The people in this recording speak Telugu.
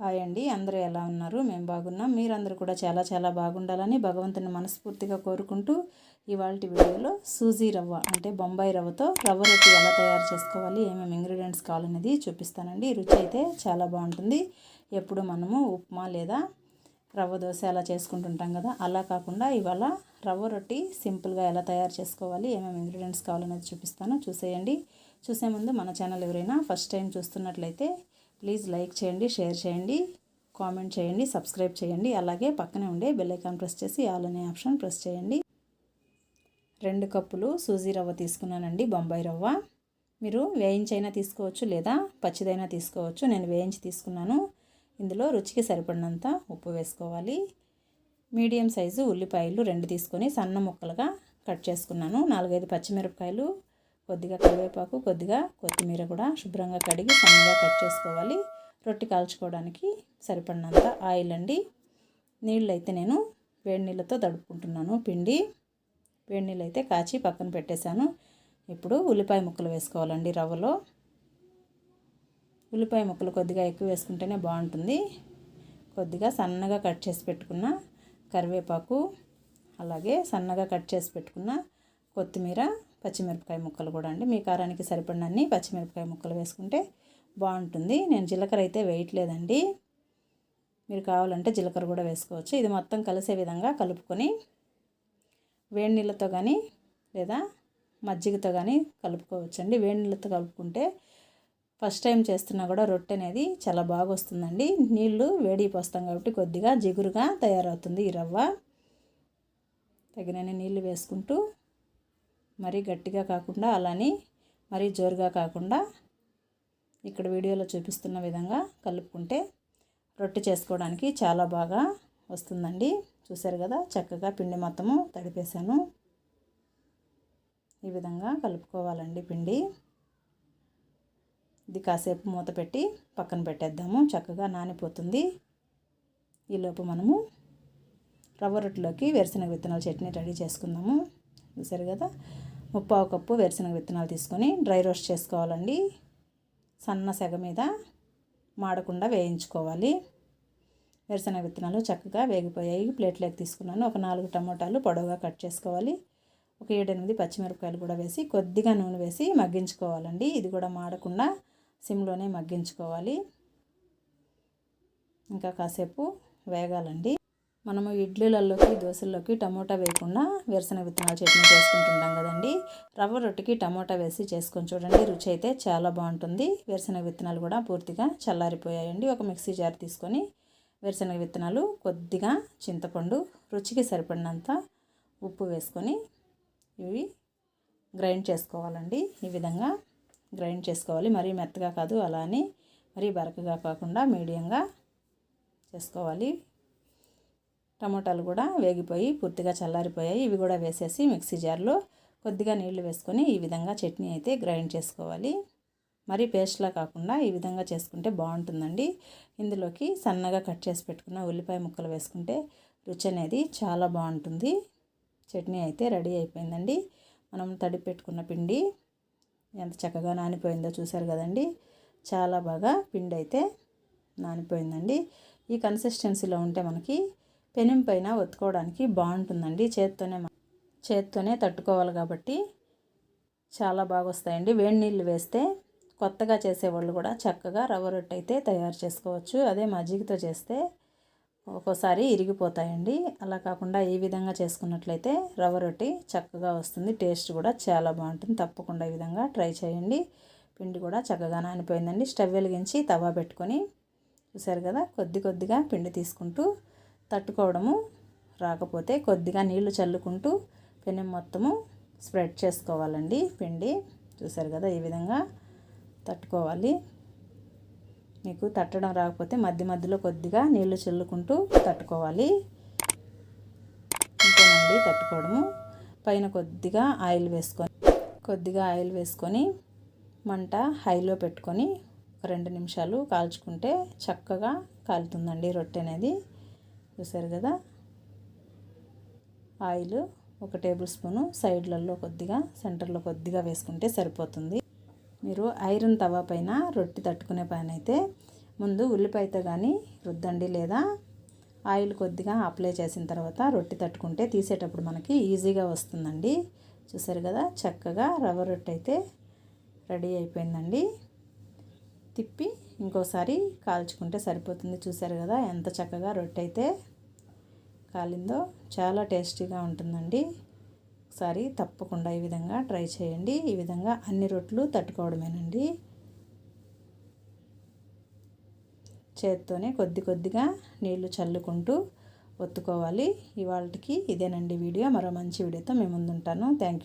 హాయ్ అండి. అందరూ ఎలా ఉన్నారు? మేము బాగున్నాం. మీరందరూ కూడా చాలా చాలా బాగుండాలని భగవంతుని మనస్ఫూర్తిగా కోరుకుంటూ ఇవాళ వీడియోలో సూజీ రవ్వ అంటే బొంబాయి రవ్వతో రవ్వ రొట్టి ఎలా తయారు చేసుకోవాలి ఏమేమి ఇంగ్రీడియంట్స్ కావాలనేది చూపిస్తానండి. రుచి అయితే చాలా బాగుంటుంది. ఎప్పుడు మనము ఉప్మా లేదా రవ్వ దోశ అలా చేసుకుంటుంటాం కదా అలా కాకుండా ఇవాళ రవ్వ రొట్టి సింపుల్గా ఎలా తయారు చేసుకోవాలి ఏమేమి ఇంగ్రీడియంట్స్ కావాలనేది చూపిస్తాను. చూసేయండి. చూసే ముందు మన ఛానల్ ఎవరైనా ఫస్ట్ టైం చూస్తున్నట్లయితే ప్లీజ్ లైక్ చేయండి షేర్ చేయండి కామెంట్ చేయండి సబ్స్క్రైబ్ చేయండి. అలాగే పక్కనే ఉండే బెల్ ఐకాన్ ప్రెస్ చేసి ఆల్ అనే ఆప్షన్ ప్రెస్ చేయండి. రెండు కప్పులు సూజీ రవ్వ తీసుకున్నానండి బొంబాయి రవ్వ. మీరు వేయించైనా తీసుకోవచ్చు లేదా పచ్చిదైనా తీసుకోవచ్చు. నేను వేయించి తీసుకున్నాను. ఇందులో రుచికి సరిపడినంత ఉప్పు వేసుకోవాలి. మీడియం సైజు ఉల్లిపాయలు రెండు తీసుకొని సన్న ముక్కలుగా కట్ చేసుకున్నాను. నాలుగైదు పచ్చిమిరపకాయలు కొద్దిగా కరివేపాకు కొద్దిగా కొత్తిమీర కూడా శుభ్రంగా కడిగి సన్నగా కట్ చేసుకోవాలి. రొట్టె కాల్చుకోవడానికి సరిపడినంత ఆయిల్ అండి. నీళ్ళు అయితే నేను వేడి నీళ్ళతో తడుపుకుంటున్నాను పిండి. వేడి నీళ్ళు అయితే కాచి పక్కన పెట్టేశాను. ఇప్పుడు ఉల్లిపాయ ముక్కలు వేసుకోవాలండి రవ్వలో. ఉల్లిపాయ ముక్కలు కొద్దిగా ఎక్కువ వేసుకుంటేనే బాగుంటుంది. కొద్దిగా సన్నగా కట్ చేసి పెట్టుకున్న కరివేపాకు అలాగే సన్నగా కట్ చేసి పెట్టుకున్న కొత్తిమీర పచ్చిమిరపకాయ ముక్కలు కూడా అండి. మీ కారానికి సరిపడినన్ని పచ్చిమిరపకాయ ముక్కలు వేసుకుంటే బాగుంటుంది. నేను జీలకర్ర అయితే వేయట్లేదండి. మీరు కావాలంటే జీలకర్ర కూడా వేసుకోవచ్చు. ఇది మొత్తం కలిసే విధంగా కలుపుకొని వేడి నీళ్ళతో కానీ లేదా మజ్జిగతో కానీ కలుపుకోవచ్చండి. వేడి నీళ్ళతో కలుపుకుంటే ఫస్ట్ టైం చేస్తున్నా కూడా రొట్టె అనేది చాలా బాగా వస్తుందండి. నీళ్ళు వేడి పోస్తాం కాబట్టి కొద్దిగా జిగురుగా తయారవుతుంది ఈ రవ్వ. తగినన్ని నీళ్ళు వేసుకుంటూ మరీ గట్టిగా కాకుండా అలానే మరీ జోరుగా కాకుండా ఇక్కడ వీడియోలో చూపిస్తున్న విధంగా కలుపుకుంటే రొట్టె చేసుకోవడానికి చాలా బాగా వస్తుందండి. చూసారు కదా? చక్కగా పిండి మొత్తము తడిపేశాను. ఈ విధంగా కలుపుకోవాలండి పిండి. ఇది కాసేపు మూత పెట్టి పక్కన పెట్టేద్దాము. చక్కగా నానిపోతుంది. ఈలోపు మనము రవ్వ రొట్టెలోకి వేరుశనగ విత్తనాల చట్నీ రెడీ చేసుకుందాము. చూసారు కదా? ముప్పావు కప్పు వేరుశనగ విత్తనాలు తీసుకొని డ్రై రోస్ట్ చేసుకోవాలండి. సన్న సెగ మీద మాడకుండా వేయించుకోవాలి. వేరుశనగ విత్తనాలు చక్కగా వేగిపోయాయి. ప్లేట్లోకి తీసుకున్నాను. ఒక నాలుగు టమోటాలు పొడవుగా కట్ చేసుకోవాలి. ఒక ఏడెనిమిది పచ్చిమిరపకాయలు కూడా వేసి కొద్దిగా నూనె వేసి మగ్గించుకోవాలండి. ఇది కూడా మాడకుండా సిమ్లోనే మగ్గించుకోవాలి. ఇంకా కాసేపు వేగాలండి. మనము ఇడ్లీలలోకి దోశల్లోకి టమోటా వేయకుండా వేరుశనగ విత్తనాలు చట్నీ చేసుకుంటుంటాం కదండి. రవ్వ రొట్టెకి టమోటా వేసి చేసుకొని చూడండి రుచి అయితే చాలా బాగుంటుంది. వేరుశనగ విత్తనాలు కూడా పూర్తిగా చల్లారిపోయాయండి. ఒక మిక్సీ జార్ తీసుకొని వేరుశనగ విత్తనాలు కొద్దిగా చింతపండు రుచికి సరిపడినంత ఉప్పు వేసుకొని ఇవి గ్రైండ్ చేసుకోవాలండి. ఈ విధంగా గ్రైండ్ చేసుకోవాలి. మరీ మెత్తగా కాదు అలా అని మరీ బరకగా కాకుండా మీడియంగా చేసుకోవాలి. టమోటాలు కూడా వేగిపోయి పూర్తిగా చల్లారిపోయాయి. ఇవి కూడా వేసేసి మిక్సీ జార్లో కొద్దిగా నీళ్ళు వేసుకొని ఈ విధంగా చట్నీ అయితే గ్రైండ్ చేసుకోవాలి. మరీ పేస్ట్లా కాకుండా ఈ విధంగా చేసుకుంటే బాగుంటుందండి. ఇందులోకి సన్నగా కట్ చేసి పెట్టుకున్న ఉల్లిపాయ ముక్కలు వేసుకుంటే రుచి అనేది చాలా బాగుంటుంది. చట్నీ అయితే రెడీ అయిపోయిందండి. మనం తడి పెట్టుకున్న పిండి ఎంత చక్కగా నానిపోయిందో చూసారు కదండి. చాలా బాగా పిండి అయితే నానిపోయిందండి. ఈ కన్సిస్టెన్సీలో ఉంటే మనకి పెనం పైన ఒత్తుకోవడానికి బాగుంటుందండి. చేత్తోనే చేత్తోనే తట్టుకోవాలి కాబట్టి చాలా బాగా వస్తాయండి వేడి నీళ్ళు వేస్తే కొత్తగా చేసేవాళ్ళు కూడా చక్కగా రవ్వ రొట్టె అయితే తయారు చేసుకోవచ్చు. అదే మజ్జిగతో చేస్తే ఒక్కోసారి ఇరిగిపోతాయండి. అలా కాకుండా ఈ విధంగా చేసుకున్నట్లయితే రవ్వ రొట్టి చక్కగా వస్తుంది. టేస్ట్ కూడా చాలా బాగుంటుంది. తప్పకుండా ఈ విధంగా ట్రై చేయండి. పిండి కూడా చక్కగా నానిపోయిందండి. స్టవ్ వెలిగించి తవా పెట్టుకొని చూసారు కదా కొద్ది కొద్దిగా పిండి తీసుకుంటూ తట్టుకోవడము రాకపోతే కొద్దిగా నీళ్ళు చల్లుకుంటూ పెనం మొత్తము స్ప్రెడ్ చేసుకోవాలండి. పిండి చూసారు కదా ఈ విధంగా తట్టుకోవాలి. మీకు తట్టడం రాకపోతే మధ్య మధ్యలో కొద్దిగా నీళ్ళు చల్లుకుంటూ తట్టుకోవాలి. ఇంకోనండి తట్టుకోవడము. పైన కొద్దిగా ఆయిల్ వేసుకొని కొద్దిగా ఆయిల్ వేసుకొని మంట హైలో పెట్టుకొని ఒక రెండు నిమిషాలు కాల్చుకుంటే చక్కగా కాలుతుందండి రొట్టె అనేది. చూసారు కదా? ఆయిల్ ఒక టేబుల్ స్పూను సైడ్లలో కొద్దిగా సెంటర్లో కొద్దిగా వేసుకుంటే సరిపోతుంది. మీరు ఐరన్ తవా పైన రొట్టె తట్టుకునే పైన అయితే ముందు ఉల్లిపాయతో కానీ రుద్దండి లేదా ఆయిల్ కొద్దిగా అప్లై చేసిన తర్వాత రొట్టె తట్టుకుంటే తీసేటప్పుడు మనకి ఈజీగా వస్తుందండి. చూసారు కదా? చక్కగా రవ్వ రొట్టె అయితే రెడీ అయిపోయిందండి. తిప్పి ఇంకోసారి కాల్చుకుంటే సరిపోతుంది. చూసారు కదా ఎంత చక్కగా రొట్టె అయితే కాలిందో. చాలా టేస్టీగా ఉంటుందండి. ఒకసారి తప్పకుండా ఈ విధంగా ట్రై చేయండి. ఈ విధంగా అన్ని రొట్టెలు తట్టుకోవడమేనండి. చేత్తోనే కొద్ది కొద్దిగా నీళ్ళు చల్లుకుంటూ ఒత్తుకోవాలి. ఇవాళకి ఇదేనండి వీడియో. మరో మంచి వీడియోతో మేము ముందుంటాను. Thank you